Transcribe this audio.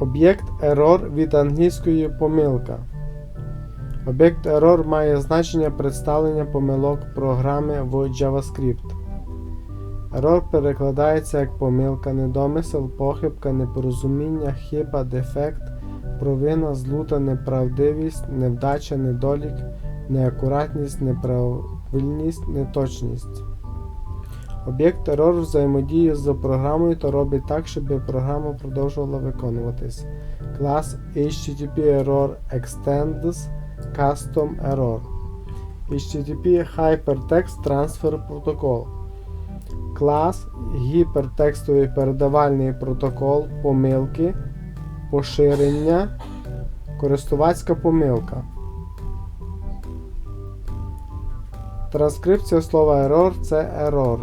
Об'єкт error від англійської помилка. Об'єкт error має значення представлення помилок програми в JavaScript. Error перекладається як помилка, недомисел, похибка, непорозуміння, хиба, дефект, провина, злута, неправдивість, невдача, недолік, неакуратність, неправильність, неточність. Об'єкт error взаємодіє з програмою та робить так, щоб програма продовжувала виконуватись. Клас HTTP Error Extends Custom Error. HTTP Hypertext Transfer Protocol. Клас гіпертекстовий передавальний протокол помилки, поширення, користувацька помилка. Транскрипція слова error це error.